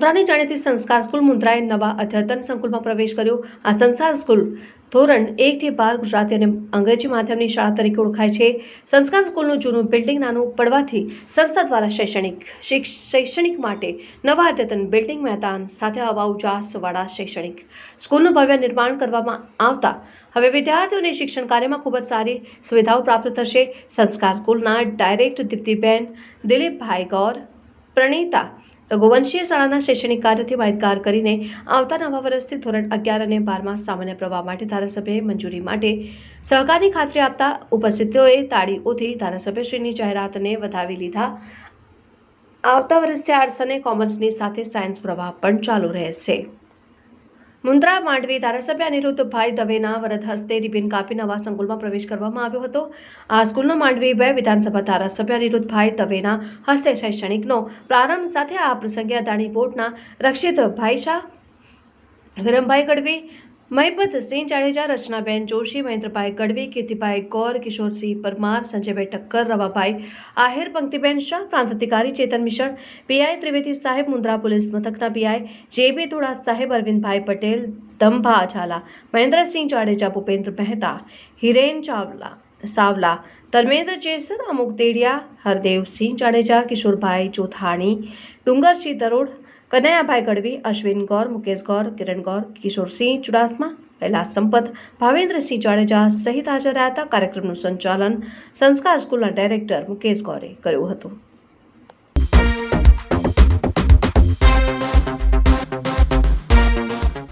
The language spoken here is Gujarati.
મુન્દ્રાની જાણીતી સંસ્કાર સ્કૂલ મુન્દ્રાએ નવા અદ્યતન સંકુલમાં પ્રવેશ કર્યો. આ સંસ્કાર સ્કૂલ ધોરણ એકથી બાર ગુજરાતી અને અંગ્રેજી માધ્યમની શાળા તરીકે ઓળખાય છે. સંસ્કાર સ્કૂલનું જૂનું બિલ્ડિંગ નાનું પડવાથી સંસ્થા દ્વારા શૈક્ષણિક શિક્ષ- શૈક્ષણિક માટે નવા અદ્યતન બિલ્ડિંગ મેદાન સાથે હવા ઉજાસવાળા શૈક્ષણિક સ્કૂલનું ભવ્ય નિર્માણ કરવામાં આવતા હવે વિદ્યાર્થીઓને શિક્ષણ કાર્યમાં ખૂબ જ સારી સુવિધાઓ પ્રાપ્ત થશે. સંસ્કાર સ્કૂલના ડાયરેક્ટ દીપ્તિબેન, દિલીપભાઈ ગૌર, પ્રણીતા રઘુવંશીય શાળાના શૈક્ષણિક કાર્યથી માહિતગાર કરીને આવતા નવા વર્ષથી ધોરણ અગિયાર અને બારમાં સામાન્ય પ્રવાહ માટે ધારાસભ્યએ મંજૂરી માટે સહકારની ખાતરી આપતા ઉપસ્થિતોએ તાળીઓથી ધારાસભ્યશ્રીની જાહેરાતને વધાવી લીધા. આવતા વર્ષથી આર્ટ્સ અને કોમર્સની સાથે સાયન્સ પ્રવાહ પણ ચાલુ રહેશે. મુન્દ્રા માંડવી ધારાસભ્ય અનિરુદ્ધભાઈ દવેના વરદ હસ્તે રિબિન કાપી નવા સંકુલમાં પ્રવેશ કરવામાં આવ્યો હતો. આ સ્કૂલનો માંડવી બે વિધાનસભા ધારાસભ્ય અનિરુદ્ધભાઈ દવેના હસ્તે શૈક્ષણિકનો પ્રારંભ સાથે આ પ્રસંગે અદાણી બોર્ડના રક્ષિત ભાઈ શાહ વિરમભાઈ ગઢવી મહિપતસિંહ જાડેજા, રચનાબેન જોશી, મહેન્દ્રભાઈ ગઢવી, કીર્તિભાઈ કૌર કિશોરસિંહ પરમાર, સંજયભાઈ ઠક્કર રવાભાઈ આહિર, પંક્તિબેન શાહ, પ્રાંત અધિકારી ચેતન મિશ્ર પીઆઈ ત્રિવેદી સાહેબ, મુન્દ્રા પોલીસ મથકના પીઆઈ જેબી ધોળા સાહેબ, અરવિંદભાઈ પટેલ દંભા ઝાલા, મહેન્દ્રસિંહ જાડેજા, ભૂપેન્દ્ર મહેતા, હિરેન ચાવલા, સાવલા, ધર્મેન્દ્ર જેસર, અમુક દેડિયા હરદેવસિંહ જાડેજા, કિશોરભાઈ ચોથાણી, ડુંગરસિંહ દરોડ કનૈયાભાઈ ગઢવી, અશ્વિન ગૌર, મુકેશ ગૌર, કિરણ ગૌર, કિશોરસિંહ ચુડાસમા, કૈલાસ સંપત, ભાવેન્દ્રસિંહ જાડેજા સહિત હાજર રહ્યા હતા કાર્યક્રમનું સંચાલન સંસ્કાર સ્કૂલના ડાયરેક્ટર મુકેશ ગૌરે કર્યું હતું.